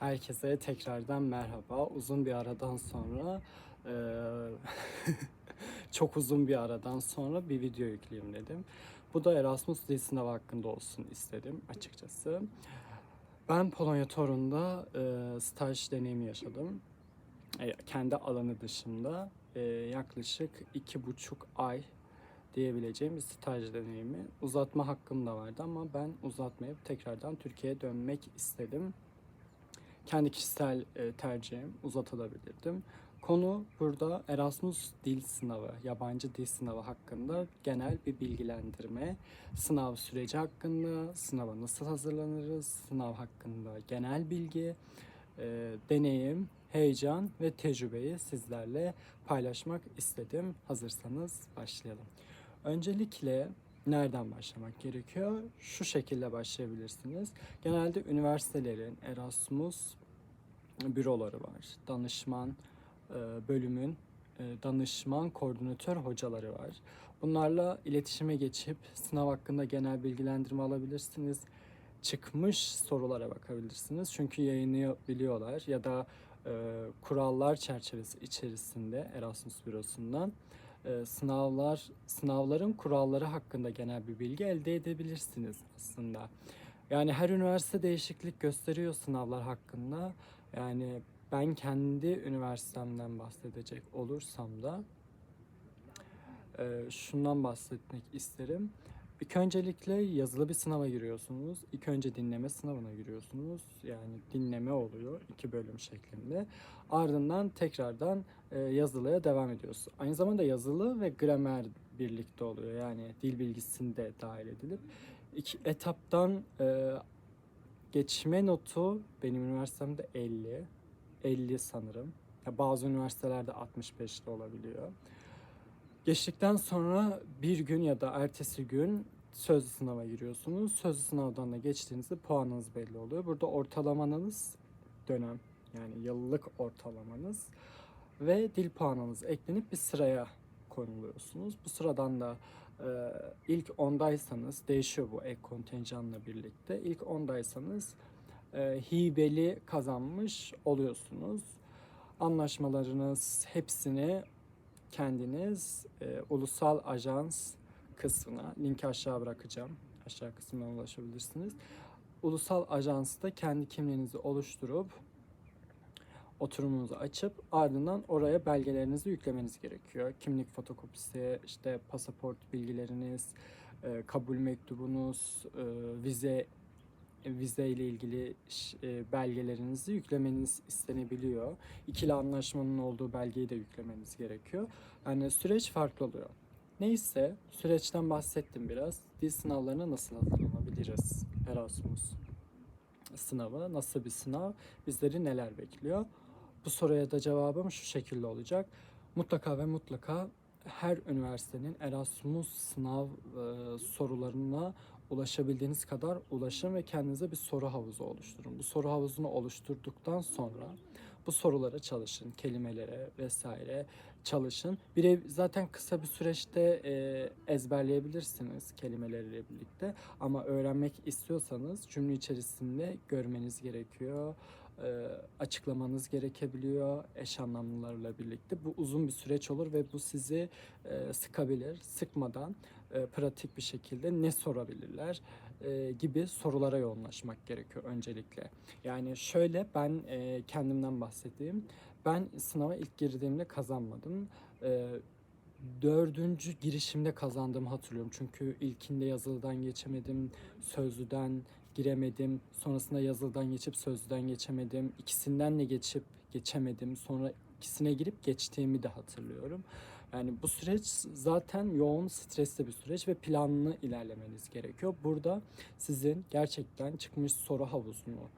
Herkese tekrardan merhaba. Uzun bir aradan sonra eee, çok uzun bir aradan sonra bir video yükleyeyim dedim. Bu da Erasmus dil sınavı hakkında olsun istedim açıkçası. Ben Polonya Torun'da eee, staj deneyimi yaşadım. E, kendi alanı dışında e, yaklaşık iki buçuk ay diyebileceğim bir staj deneyimi. Uzatma hakkım da vardı ama ben uzatmayıp tekrardan Türkiye'ye dönmek istedim. Kendi kişisel e, tercihim uzatabilirdim. Konu burada Erasmus dil sınavı, yabancı dil sınavı hakkında genel bir bilgilendirme, sınav süreci hakkında, sınava nasıl hazırlanırız, sınav hakkında genel bilgi, e, deneyim, heyecan ve tecrübeyi sizlerle paylaşmak istedim. Hazırsanız başlayalım. Öncelikle nereden başlamak gerekiyor? Şu şekilde başlayabilirsiniz. Genelde üniversitelerin Erasmus büroları var. Danışman e, bölümün e, danışman koordinatör hocaları var. Bunlarla iletişime geçip sınav hakkında genel bilgilendirme alabilirsiniz. Çıkmış sorulara bakabilirsiniz. Çünkü yayınlayabiliyorlar ya da e, kurallar çerçevesi içerisinde Erasmus bürosundan sınavlar sınavların kuralları hakkında genel bir bilgi elde edebilirsiniz aslında. Yani her üniversite değişiklik gösteriyor sınavlar hakkında. Yani ben kendi üniversitemden bahsedecek olursam da e, şundan bahsetmek isterim. İlk öncelikle yazılı bir sınava giriyorsunuz. İlk önce dinleme sınavına giriyorsunuz. Yani dinleme oluyor iki bölüm şeklinde. Ardından tekrardan e, yazılıya devam ediyorsunuz. Aynı zamanda yazılı ve gramer birlikte oluyor. Yani dil bilgisinde dahil edilip iki etaptan e, geçme notu benim üniversitemde 50. 50 sanırım. Bazı üniversitelerde 65 de olabiliyor. Geçtikten sonra bir gün ya da ertesi gün sözlü sınava giriyorsunuz. Sözlü sınavdan da geçtiğinizde puanınız belli oluyor. Burada ortalamanız dönem yani yıllık ortalamanız ve dil puanınız eklenip bir sıraya konuluyorsunuz. Bu sıradan da e, ilk ondaysanız değişiyor bu ek kontenjanla birlikte. İlk ondaysanız e, hibeli kazanmış oluyorsunuz. Anlaşmalarınız hepsini kendiniz e, ulusal ajans kısmına linki aşağı bırakacağım. Aşağı kısmına ulaşabilirsiniz. Ulusal ajansta kendi kimliğinizi oluşturup oturumunuzu açıp ardından oraya belgelerinizi yüklemeniz gerekiyor. Kimlik fotokopisi, işte pasaport bilgileriniz, e, kabul mektubunuz, e, vize vize ile ilgili e, belgelerinizi yüklemeniz istenebiliyor. İkili anlaşmanın olduğu belgeyi de yüklemeniz gerekiyor. Yani süreç farklı oluyor. Neyse süreçten bahsettim biraz. Dil sınavlarına nasıl hazırlanabiliriz? Erasmus sınavı nasıl bir sınav? Bizleri neler bekliyor? Bu soruya da cevabım şu şekilde olacak. Mutlaka ve mutlaka her üniversitenin Erasmus sınav e, sorularına ulaşabildiğiniz kadar ulaşın ve kendinize bir soru havuzu oluşturun. Bu soru havuzunu oluşturduktan sonra bu sorulara çalışın, kelimelere vesaire çalışın. Bir zaten kısa bir süreçte e, ezberleyebilirsiniz kelimeleriyle birlikte ama öğrenmek istiyorsanız cümle içerisinde görmeniz gerekiyor e, açıklamanız gerekebiliyor eş anlamlılarla birlikte. Bu uzun bir süreç olur ve bu sizi e, sıkabilir. Sıkmadan e, pratik bir şekilde ne sorabilirler e, gibi sorulara yoğunlaşmak gerekiyor öncelikle. Yani şöyle ben e, kendimden bahsedeyim. Ben sınava ilk girdiğimde kazanmadım. E, dördüncü girişimde kazandığımı hatırlıyorum. Çünkü ilkinde yazılıdan geçemedim, sözlüden giremedim. Sonrasında yazılıdan geçip sözlüden geçemedim. İkisinden de geçip geçemedim. Sonra ikisine girip geçtiğimi de hatırlıyorum. Yani bu süreç zaten yoğun, stresli bir süreç ve planlı ilerlemeniz gerekiyor. Burada sizin gerçekten çıkmış soru havuzunu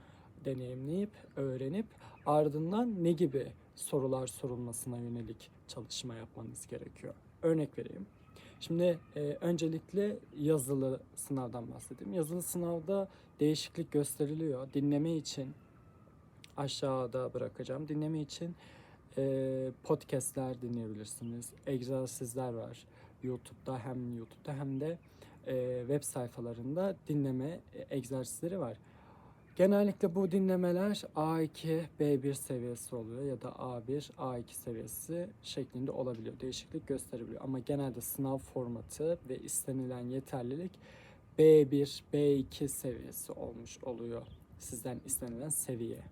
deneyimleyip, öğrenip ardından ne gibi sorular sorulmasına yönelik çalışma yapmanız gerekiyor. Örnek vereyim. Şimdi e, öncelikle yazılı sınavdan bahsedeyim. Yazılı sınavda değişiklik gösteriliyor. Dinleme için aşağıda bırakacağım. Dinleme için e, podcastler dinleyebilirsiniz. Egzersizler var. YouTube'da hem YouTube'da hem de e, web sayfalarında dinleme egzersizleri var. Genellikle bu dinlemeler A2, B1 seviyesi oluyor ya da A1, A2 seviyesi şeklinde olabiliyor. Değişiklik gösterebiliyor. Ama genelde sınav formatı ve istenilen yeterlilik B1, B2 seviyesi olmuş oluyor. Sizden istenilen seviye.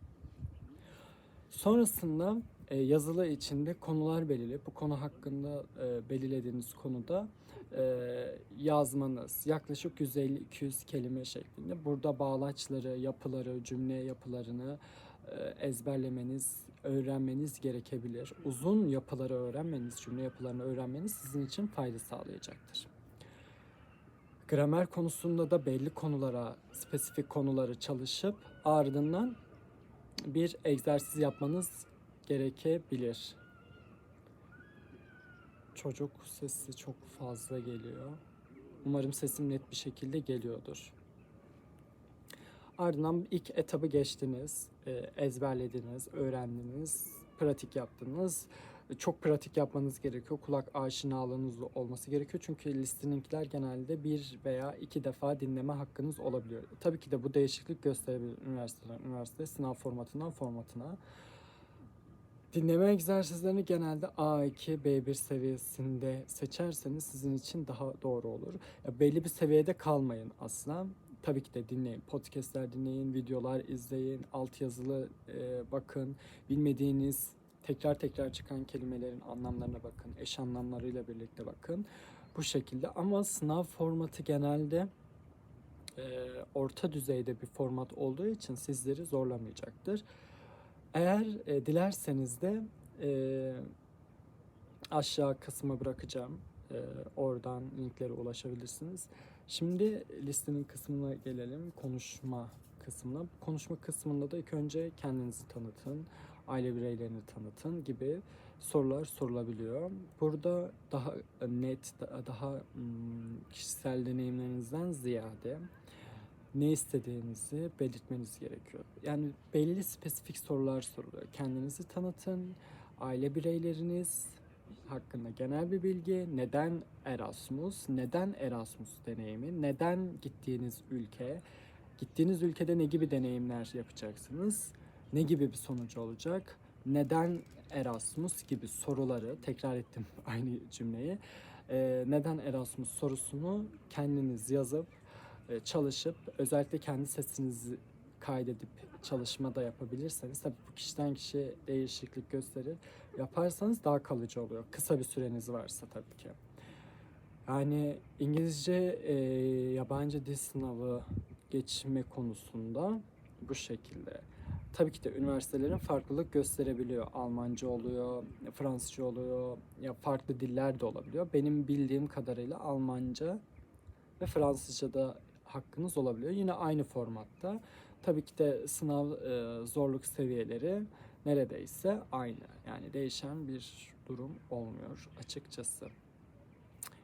Sonrasında e, yazılı içinde konular belirli. Bu konu hakkında e, belirlediğiniz konuda e, yazmanız yaklaşık 150-200 kelime şeklinde. Burada bağlaçları, yapıları, cümle yapılarını ezberlemeniz, öğrenmeniz gerekebilir. Uzun yapıları öğrenmeniz, cümle yapılarını öğrenmeniz sizin için fayda sağlayacaktır. Gramer konusunda da belli konulara, spesifik konuları çalışıp ardından bir egzersiz yapmanız gerekebilir. Çocuk sesi çok fazla geliyor. Umarım sesim net bir şekilde geliyordur. Ardından ilk etabı geçtiniz, e, ezberlediniz, öğrendiniz, pratik yaptınız. Çok pratik yapmanız gerekiyor. Kulak aşinalığınız olması gerekiyor. Çünkü listeningler genelde bir veya iki defa dinleme hakkınız olabiliyor. Tabii ki de bu değişiklik gösterebilir üniversiteden üniversite sınav formatından formatına. Dinleme egzersizlerini genelde A2, B1 seviyesinde seçerseniz sizin için daha doğru olur. Ya belli bir seviyede kalmayın asla. Tabii ki de dinleyin. Podcastler dinleyin, videolar izleyin, altyazılı e, bakın. Bilmediğiniz tekrar tekrar çıkan kelimelerin anlamlarına bakın. Eş anlamlarıyla birlikte bakın. Bu şekilde ama sınav formatı genelde e, orta düzeyde bir format olduğu için sizleri zorlamayacaktır. Eğer e, dilerseniz de e, aşağı kısma bırakacağım. E, oradan linklere ulaşabilirsiniz. Şimdi listenin kısmına gelelim. Konuşma kısmına. Konuşma kısmında da ilk önce kendinizi tanıtın, aile bireylerini tanıtın gibi sorular sorulabiliyor. Burada daha net, daha kişisel deneyimlerinizden ziyade ne istediğinizi belirtmeniz gerekiyor. Yani belli spesifik sorular soruluyor. Kendinizi tanıtın, aile bireyleriniz hakkında genel bir bilgi, neden Erasmus, neden Erasmus deneyimi, neden gittiğiniz ülke, gittiğiniz ülkede ne gibi deneyimler yapacaksınız, ne gibi bir sonucu olacak, neden Erasmus gibi soruları, tekrar ettim aynı cümleyi, neden Erasmus sorusunu kendiniz yazıp çalışıp özellikle kendi sesinizi kaydedip çalışma da yapabilirseniz tabii bu kişiden kişiye değişiklik gösterir. Yaparsanız daha kalıcı oluyor. Kısa bir süreniz varsa tabii ki. Yani İngilizce e, yabancı dil sınavı geçme konusunda bu şekilde. Tabii ki de üniversitelerin farklılık gösterebiliyor. Almanca oluyor, Fransızca oluyor, ya farklı diller de olabiliyor. Benim bildiğim kadarıyla Almanca ve Fransızca'da hakkınız olabiliyor. Yine aynı formatta. Tabii ki de sınav e, zorluk seviyeleri neredeyse aynı. Yani değişen bir durum olmuyor açıkçası.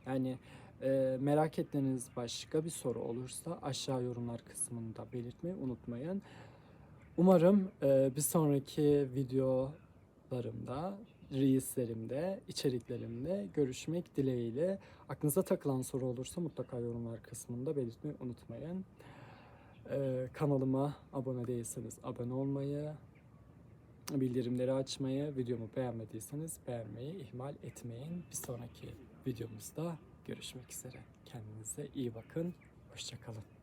Yani e, merak ettiğiniz başka bir soru olursa aşağı yorumlar kısmında belirtmeyi unutmayın. Umarım e, bir sonraki videolarımda, reelslerimde, içeriklerimde görüşmek dileğiyle. Aklınıza takılan soru olursa mutlaka yorumlar kısmında belirtmeyi unutmayın. E, kanalıma abone değilseniz abone olmayı, bildirimleri açmayı, videomu beğenmediyseniz beğenmeyi ihmal etmeyin. Bir sonraki videomuzda görüşmek üzere. Kendinize iyi bakın. Hoşçakalın.